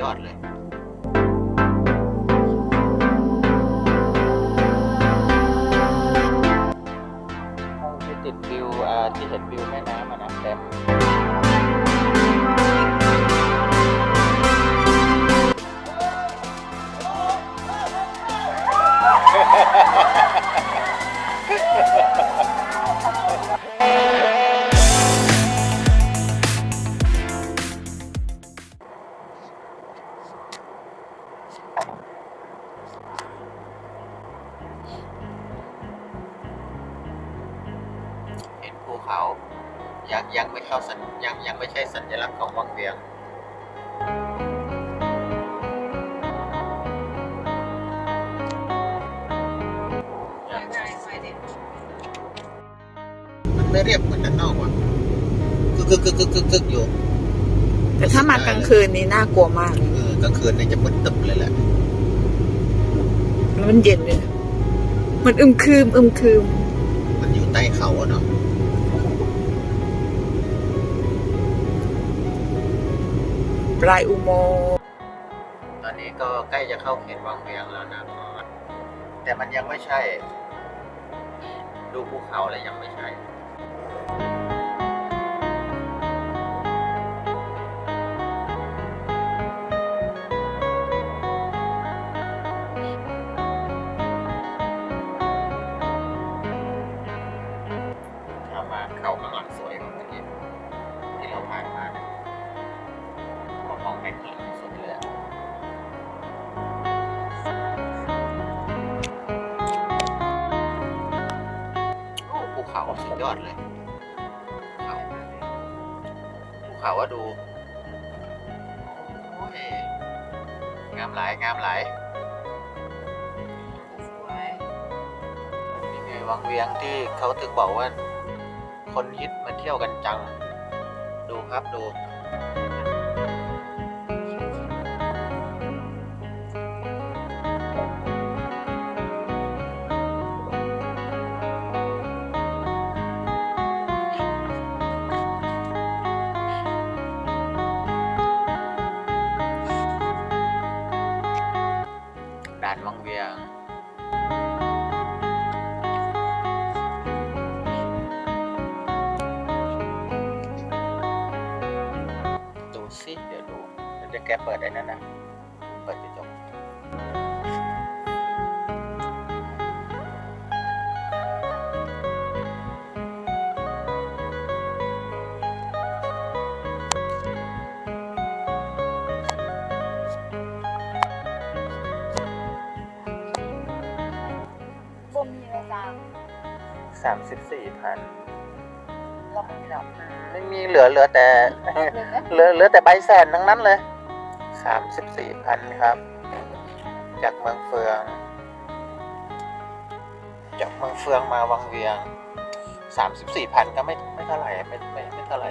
ยอดเลยห้องที่ติดวิวอ่าที่เห็นวิวแม่น้ำอะนะเต็ ไม่เรียบเหมือนด้านนอกว่ะกึกกึกกึกกึกกึกกึกอยู่แต่ถ้ามากลางคืนนี้น่ากลัวมากเลยเออกลางคืนเนี่ยจะมืดตึบเลยแหละแล้วมันเย็นเลยมันอึมครึมอึมครึมมันอยู่ใต้เขาอะเนาะปลายอุโมงค์ตอนนี้ก็ใกล้จะเข้าเขตวังเวียงแล้วนะแต่มันยังไม่ใช่ ดูภูเขาแล้วยังไม่ใช่ พอมองไปข้สวยเลยอะโอ้ภูเขาสุดยอดเลยภูเขาภูเขาว่าดูโอ้ยงามหลายงามหลายนี่ไงวังเวียงที่เขาถึงบอกว่า คนฮิตมาเที่ยวกันจัง ดูครับดู แกเปิดได้นั่นนะเปิดกระจกสามสิบสี่พันเราไม่มีหรอกไม่มีเหลือเหลือแต่เหลือเหลือแต่ใบแสนทั้งนั้นเลย สามสิบสี่พันครับ จากเมืองเฟือง จากเมืองเฟืองมาวังเวียงสามสิบสี่พันก็ไม่ไม่เท่าไหร่ไม่ไม่ไม่เท่าไหร่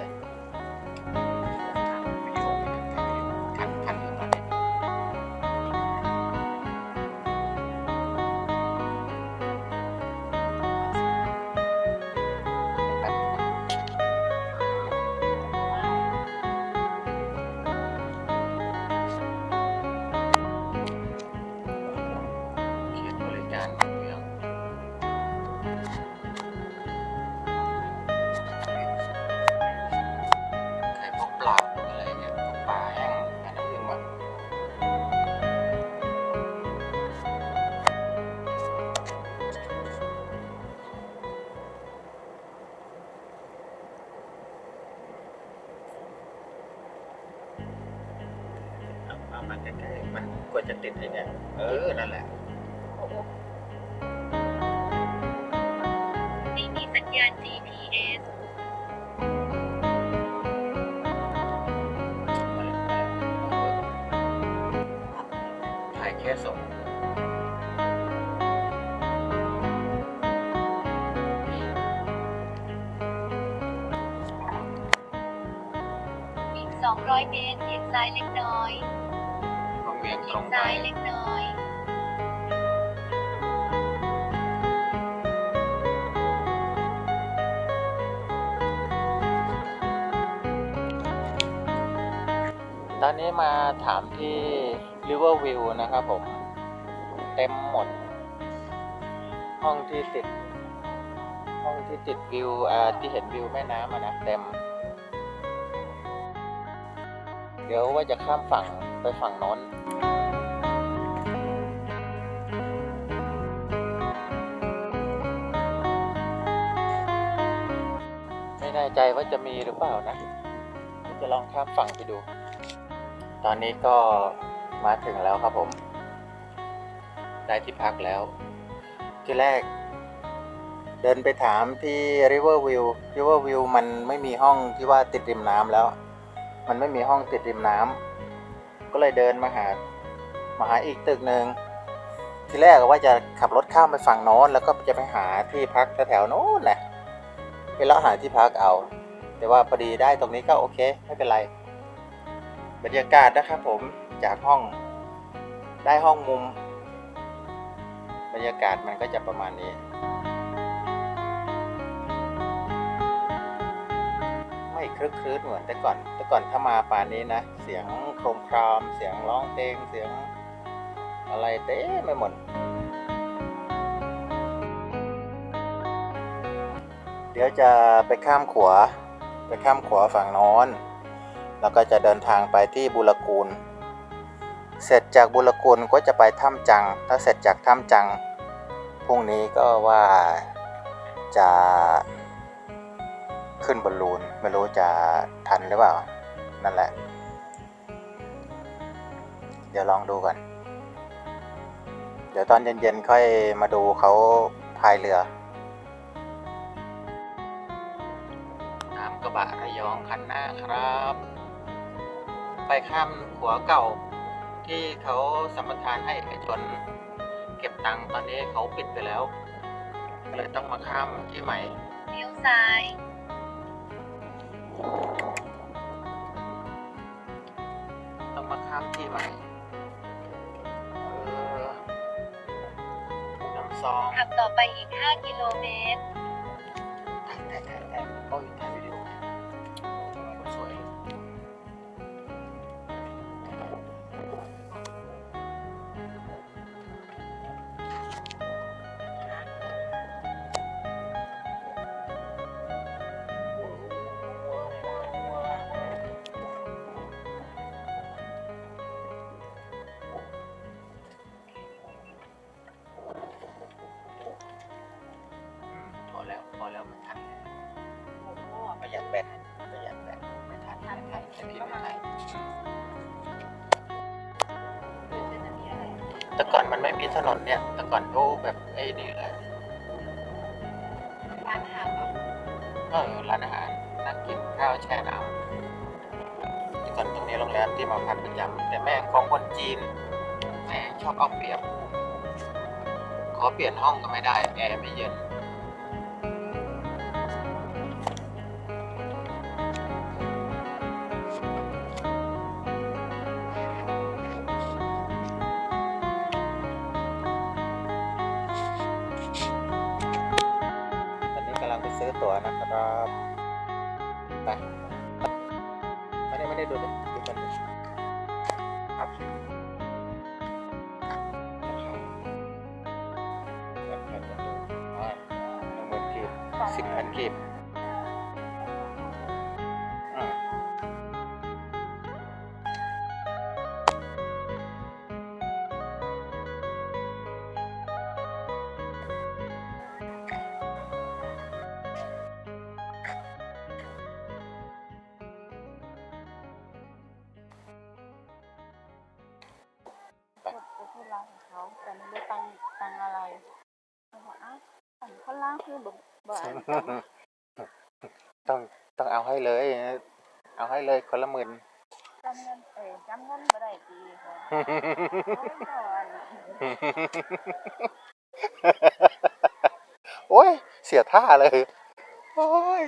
ใกล้ๆมันกว่าจะติดไอ้เนี่ยเออ นั่นแหละ ไม่มีสัญญาณ GPS ถ่ายแค่สองอีก 200 เมตรเอียงซ้ายเล็กน้อย วียงตเอีรงไปซ้ายเล็กน้อยตอนนี้มาถามที่ River View นะครับผม เต็มหมด ห้องที่ติด ห้องที่ติดวิวอ่าที่เห็นวิวแม่น้ำอะนะเต็ม เดี๋ยวว่าจะข้ามฝั่ง ไปฝั่งโน้นไม่แน่ใจว่าจะมีหรือเปล่านะจะลองข้ามฝั่งไปดู ตอนนี้ก็มาถึงแล้วครับผม ได้ที่พักแล้ว ที่แรก เดินไปถามที่ River View River View มันไม่มีห้องที่ว่าติดริมน้ำแล้ว มันไม่มีห้องติดริมน้ำ ก็เลยเดินมาหามาหาอีกตึกหนึ่งที่แรกว่าจะขับรถข้ามไปฝั่งโน้นแล้วก็จะไปหาที่พักแถวๆโน้นแหละไปเลาะหาที่พักเอา แต่ว่าพอดีได้ตรงนี้ก็โอเค ไม่เป็นไร บรรยากาศนะครับผมจากห้องได้ห้องมุม บรรยากาศมันก็จะประมาณนี้ ไม่คลึกครื้นเหมือนแต่ก่อน แต่ก่อนถ้ามาป่านนี้นะ เสียงโครมคราม เสียงร้องเพลง เสียงอะไรเต้ไม่หมด เดี๋ยวจะไปข้ามขวาไปข้ามขวาฝั่งน้นแล้วก็จะเดินทางไปที่บุรกูล เสร็จจากบุรกูลก็จะไปถ้ำจัง ถ้าเสร็จจากถ้ำจัง พรุ่งนี้ก็ว่าจะ ขึ้นบอลลูนไม่รู้จะทันหรือเปล่า นั่นแหละ เดี๋ยวลองดูก่อน เดี๋ยวตอนเย็นๆค่อยมาดูเขาพายเรือ น้ำกระบะระยองคันหน้าครับ ไปข้ามหัวเก่าที่เขาสัมปทานให้เอกชนเก็บตังค์ตอนนี้เขาปิดไปแล้วก็เลยต้องมาข้ามที่ใหม่เลี้ยวซ้าย ต้องมาข้ามที่ใหม่เออน้ำซองขับต่อไปอีก 5 กิโลเมตร ยัดแบตประหยัดแบตไม่ทันไม่ทันแต่พี่ไม่ทันแต่ก่อนมันไม่มีถนนเนี่ย แต่ก่อนเขาแบบไอ้นี่เลยร้านอาหารเออร้านอาหารนั่งกินข้าวแช่น้ำแต่ก่อนตรงนี้โรงแรมที่มาพักประจำแต่แม่ของคนจีนแม่ชอบเอาเปรียบ ขอเปลี่ยนห้องก็ไม่ได้ แอร์ไม่เย็น สิบพันกีบพูดร้านของเขาแต่ไม่รู้ตังตังอะไรเขาบอกอ้าวตังข้าล่างคือแบบ บ่อ่านจำต้องต้องเอาให้เลย เอาให้เลยคนละหมื่นจำเงินเอ้ยจำเงินบ่ได้ดีค่ะโอ้ยเจ้าอันโอ้ย เสียท่าเลย โอ้ย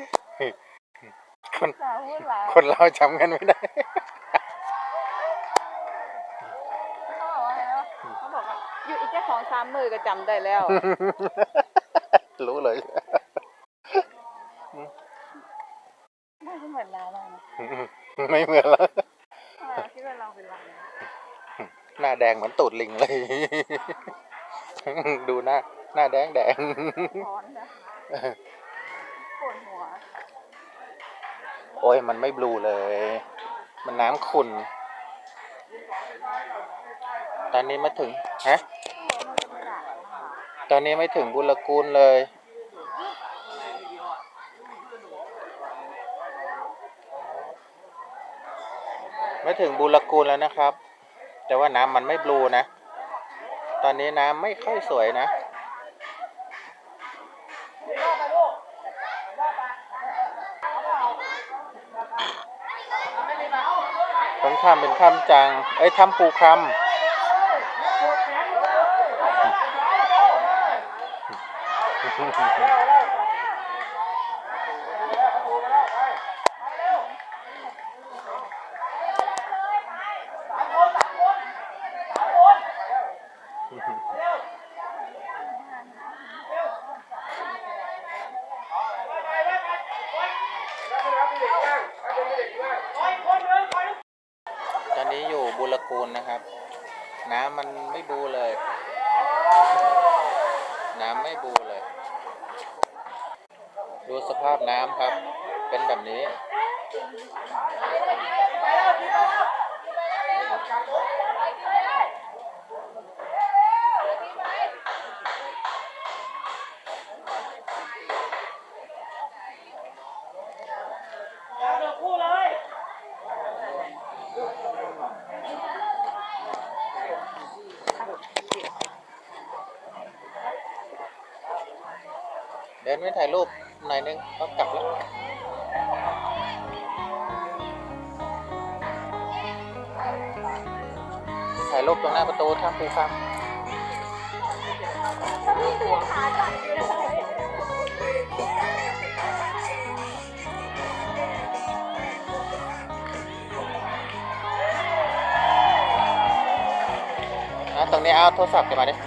คนเจ้าพูดหลายคนเราจำกันไม่ได้ เขาบอกว่าไงวะเขาบอกว่าอยู่อีกแค่สองสามมือก็จำได้แล้ว รู้เลย ไม่เหมือนเราเลยนะไม่เหมือนแล้วอ่าคิดว่าดงเหมือนตูดลิงเลย ดูหน้า หน้าแดงแดงร้อนนะปวดหัว โอ้ยมันไม่บลูเลย มันน้ำขุ่น ตอนนี้มาถึง ฮะ ตอนนี้ไม่ถึงบุรกูลเลย ม่ถึงบุรกูลแล้วนะครับ แต่ว่าน้ำมันไม่บลูนะ ตอนนี้น้ำไม่ค่อยสวยนะต้องข้ามเป็นข้ามจัง เอ้ยทำปูคำ นนี้อยู่บุรกูลนะครับ น้ำมันไม่บูเลย น้ำไม่บูเลย ดูสภาพน้ำครับ เป็นแบบนี้ นไม่ถ่ายรูปหน่อยนึงต้องกลับแล้วถ่ายรูปตรงหน้าประตูท่าภูครับตรงนี้เอาโทรศัพท์กันมาดิ